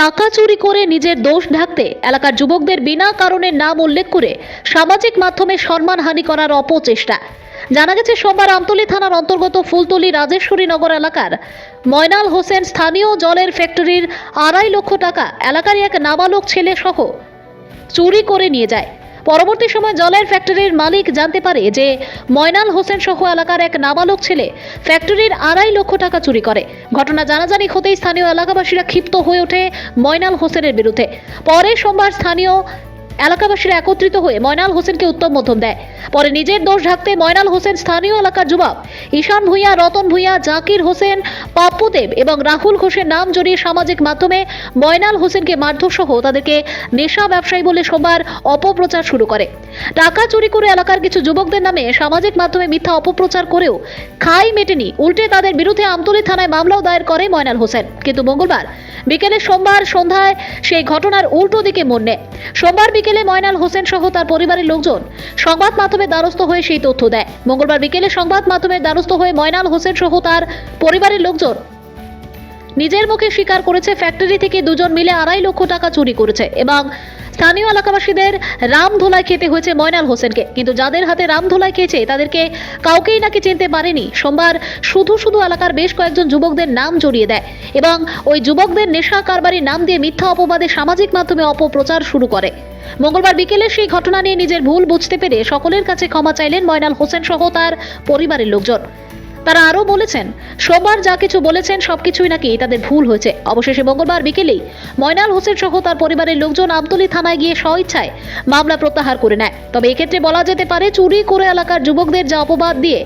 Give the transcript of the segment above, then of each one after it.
টাকা চুরি করে নিজের দোষ ঢাকতে এলাকার যুবকদের বিনা কারণে নাম উল্লেখ করে সামাজিক মাধ্যমে সম্মানহানি করার অপচেষ্টা। জানা গেছে, সোমবার আমতলী থানার অন্তর্গত ফুলতলি রাজেশ্বরী নগর এলাকার ময়নাল হোসেন স্থানীয় জলের ফ্যাক্টরির আড়াই লক্ষ টাকা এলাকার এক নাবালক ছেলে সহ চুরি করে নিয়ে যায়। পরবর্তী সময় জলের ফ্যাক্টরির মালিক জানতে পারে যে ময়নাল হোসেন সহ এলাকার এক নাবালক ছেলে ফ্যাক্টরির আড়াই লক্ষ টাকা চুরি করে। ঘটনা জানাজানি হতেই স্থানীয় এলাকাবাসীরা ক্ষিপ্ত হয়ে ওঠে ময়নাল হোসেনের বিরুদ্ধে। পরে সোমবার স্থানীয় এলাকাবাসীরা একত্রিত হয়ে ময়নাল হোসেনকে উত্তম মধ্যম দেয়। পরে নিজের দোষ ঢাকতে ময়নাল হোসেন স্থানীয় এলাকার যুবক ঈশান ভূঁইয়া, রতন ভূঁইয়া, জাকির হোসেন, পাপ্পু দেব এবং রাহুল ঘোষের নাম জড়িয়ে সামাজিক মাধ্যমে ময়নাল হোসেনকে মারধর সহ তাদেরকে নেশা ব্যবসায়ী বলে সোমবার অপপ্রচার শুরু করে। টাকা চুরি করে এলাকার কিছু যুবকদের নামে সামাজিক মাধ্যমে মিথ্যা অপপ্রচার করেও খাই মেটেনি। উল্টে তাদের বিরুদ্ধে আমতলী থানায় মামলাও দায়ের করে ময়নাল হোসেন। কিন্তু মঙ্গলবার বিকেলে সোমবার সন্ধ্যায় সেই ঘটনার উল্টো দিকে মন নেয়। সোমবার বিকেলে ময়নাল হোসেন সহ তার পরিবারের লোকজন সংবাদ মাধ্যমে দ্বারস্থ হয়ে সেই তথ্য দেয়। মঙ্গলবার বিকেলে সংবাদ মাধ্যমের দ্বারস্থ হয়ে ময়নাল হোসেন সহ তার পরিবারের লোকজন নিজের মুখে স্বীকার করেছে, ফ্যাক্টরি থেকে দুজন মিলে আড়াই লক্ষ টাকা চুরি করেছে এবং স্থানীয় এলাকাবাসীদের রাম ধোলাই খেতে হয়েছে ময়নাল হোসেনকে। কিন্তু যাদের হাতে রাম ধোলাই খেয়েছে, তাদেরকে কাউকেই নাকি চিনতে পারেনি। সোমবার শুধু শুধু এলাকার বেশ কয়েকজন যুবকদের নাম জড়িয়ে দেয় এবং ওই যুবকদের নেশা, কারবারির নাম দিয়ে মিথ্যা অপবাদে সামাজিক মাধ্যমে অপপ্রচার শুরু করে। মঙ্গলবার বিকেলে সেই ঘটনা নিয়ে নিজের ভুল বুঝতে পেরে সকলের কাছে ক্ষমা চাইলেন ময়নাল হোসেন সহ তার পরিবারের লোকজন। তারা আরও বলেছেন, সোমবার যা কিছু বলেছেন সব কিছুই নাকি তাদের ভুল হয়েছে। অবশেষে মঙ্গলবার বিকেলেই ময়নাল হোসেন সহ তার পরিবারের লোকজন আবদুলি থানায় গিয়ে স্বইচ্ছায় মামলা প্রত্যাহার করে নেয়। তবে এক্ষেত্রে বলা যেতে পারে, চুরি করে এলাকার যুবকদের যা অপবাদ দিয়ে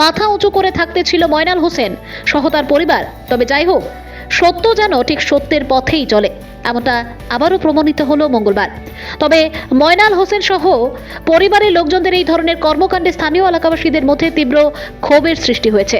মাথা উঁচু করে থাকতে ছিল ময়নাল হোসেন সহ তার পরিবার। তবে যাই হোক সত্য যেন ঠিক সত্যের পথেই চলে। এমনটা আবারও প্রমাণিত হলো মঙ্গলবার। তবে ময়নাল হোসেন সহ পরিবারের লোকজনদের এই ধরনের কর্মকাণ্ডে স্থানীয় এলাকাবাসীদের মধ্যে তীব্র ক্ষোভের সৃষ্টি হয়েছে।